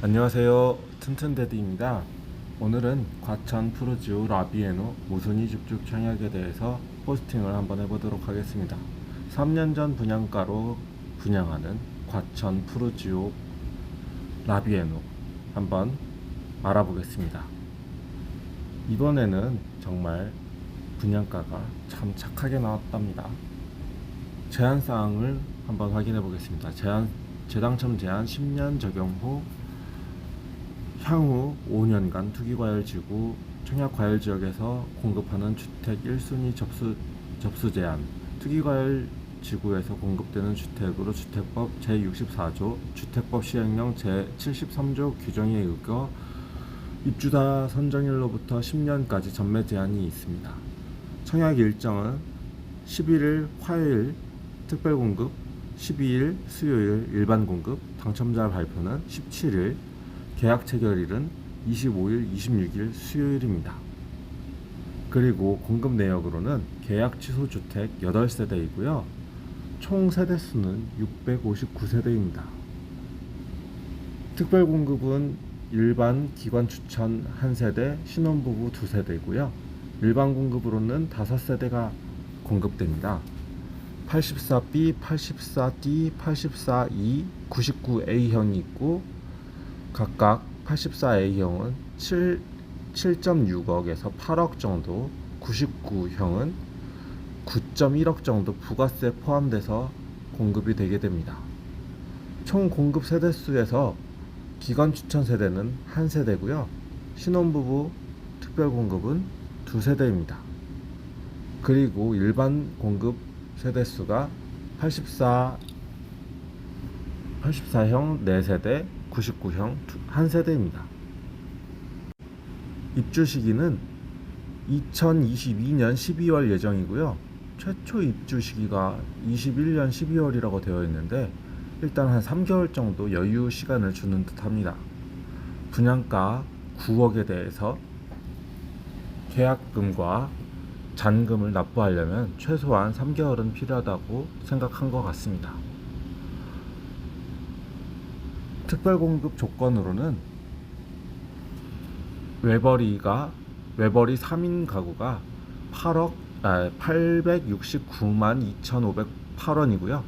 안녕하세요. 튼튼데디입니다. 오늘은 과천 푸르지오 라비에노 무순이 죽죽 청약에 대해서 포스팅을 한번 해보도록 하겠습니다. 3년 전 분양가로 분양하는 과천 푸르지오 라비에노 한번 알아보겠습니다. 이번에는 정말 분양가가 참 착하게 나왔답니다. 제한 사항을 한번 확인해 보겠습니다. 제한 재당첨 제한 10년 적용 후 향후 5년간 투기과열지구 청약과열 지역에서 공급하는 주택 1순위 접수 접수 제한 투기과열 지구에서 공급되는 주택으로 주택법 제64조 주택법 시행령 제73조 규정에 의거 입주자 선정일로부터 10년까지 전매 제한이 있습니다. 청약 일정은 11일 화요일 특별 공급, 12일 수요일 일반 공급, 당첨자 발표는 17일, 계약 체결일은 25일, 26일 수요일입니다. 그리고 공급 내역으로는 계약 취소 주택 8세대이고요. 총 세대 수는 659세대입니다. 특별 공급은 일반 기관 추천 1세대, 신혼부부 2세대이고요. 일반 공급으로는 5세대가 공급됩니다. 84B, 84D, 84E, 99A형이 있고 각각 84A형은 7, 7.6억에서 8억 정도, 99형은 9.1억 정도 부가세 포함돼서 공급이 되게 됩니다. 총 공급 세대 수에서 기관 추천 세대는 한 세대고요. 신혼부부 특별 공급은 두 세대입니다. 그리고 일반 공급 세대 수가 84 84형 4세대, 99형 1세대입니다. 입주 시기는 2022년 12월 예정이고요. 최초 입주 시기가 21년 12월이라고 되어 있는데 일단 한 3개월 정도 여유 시간을 주는 듯합니다. 분양가 9억에 대해서 계약금과 잔금을 납부하려면 최소한 3개월은 필요하다고 생각한 것 같습니다. 특별 공급 조건으로는 외벌이가 외벌이 3인 가구가 8억 아, 869만 2,508원이고요.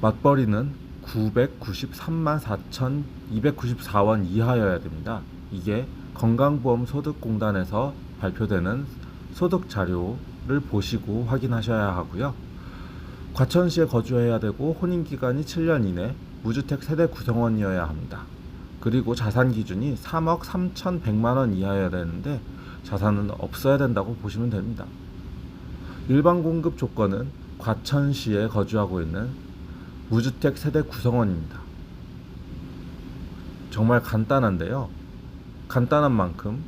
맞벌이는 993만 4,294원 이하여야 됩니다. 이게 건강보험 소득공단에서 발표되는 소득 자료를 보시고 확인하셔야 하고요. 과천시에 거주해야 되고 혼인 기간이 7년 이내 무주택 세대 구성원이어야 합니다. 그리고 자산 기준이 3억 3,100만 원 이하여야 되는데 자산은 없어야 된다고 보시면 됩니다. 일반 공급 조건은 과천시에 거주하고 있는 무주택 세대 구성원입니다. 정말 간단한데요. 간단한 만큼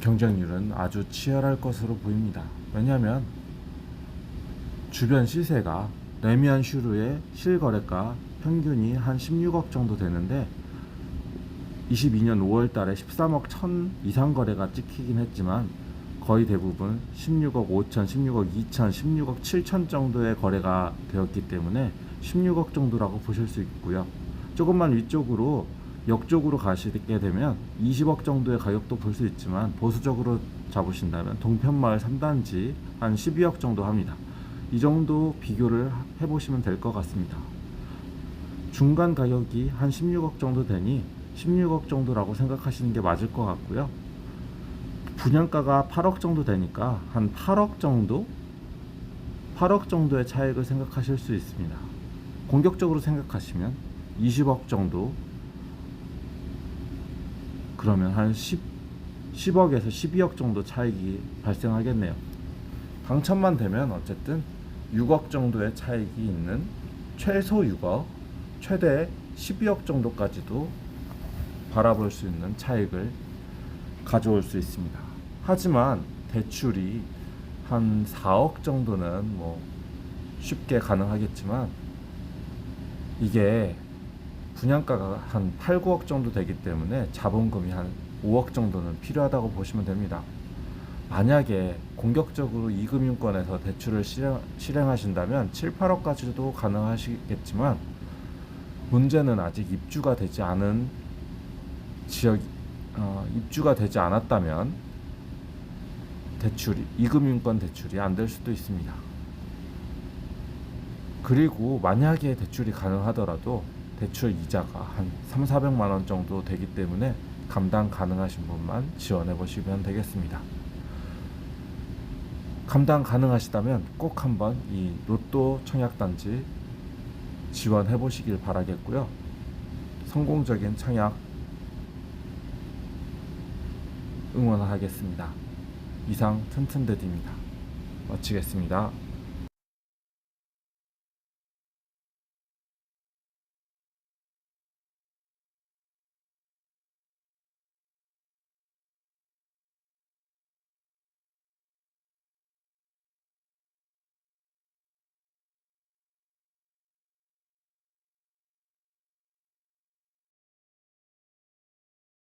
경쟁률은 아주 치열할 것으로 보입니다. 왜냐하면 주변 시세가 레미안 슈르의 실거래가 평균이 한 16억 정도 되는데 22년 5월 달에 13억 1000 이상 거래가 찍히긴 했지만 거의 대부분 16억 5천, 16억 2천, 16억 7천 정도의 거래가 되었기 때문에 16억 정도라고 보실 수 있고요. 조금만 위쪽으로 역쪽으로 가시게 되면 20억 정도의 가격도 볼 수 있지만 보수적으로 잡으신다면 동편마을 3단지 한 12억 정도 합니다. 이 정도 비교를 해보시면 될 것 같습니다. 중간 가격이 한 16억 정도 되니 16억 정도라고 생각하시는 게 맞을 것 같고요. 분양가가 8억 정도 되니까 한 8억 정도? 8억 정도의 차익을 생각하실 수 있습니다. 공격적으로 생각하시면 20억 정도 그러면 한 10, 10억에서 12억 정도 차익이 발생하겠네요. 당첨만 되면 어쨌든 6억 정도의 차익이 있는 최소 6억, 최대 12억 정도까지도 바라볼 수 있는 차익을 가져올 수 있습니다. 하지만 대출이 한 4억 정도는 뭐 쉽게 가능하겠지만 이게 분양가가 한 8, 9억 정도 되기 때문에 자본금이 한 5억 정도는 필요하다고 보시면 됩니다. 만약에 공격적으로 이금융권에서 대출을 실행, 실행하신다면 7, 8억까지도 가능하시겠지만 문제는 아직 입주가 되지 않은 지역 어, 입주가 되지 않았다면 대출이 이금융권 대출이 안 될 수도 있습니다. 그리고 만약에 대출이 가능하더라도 대출 이자가 한 3, 400만 원 정도 되기 때문에 감당 가능하신 분만 지원해 보시면 되겠습니다. 감당 가능하시다면 꼭 한번 이 로또 청약단지 지원해 보시길 바라겠고요. 성공적인 청약 응원하겠습니다. 이상 튼튼데디입니다. 마치겠습니다.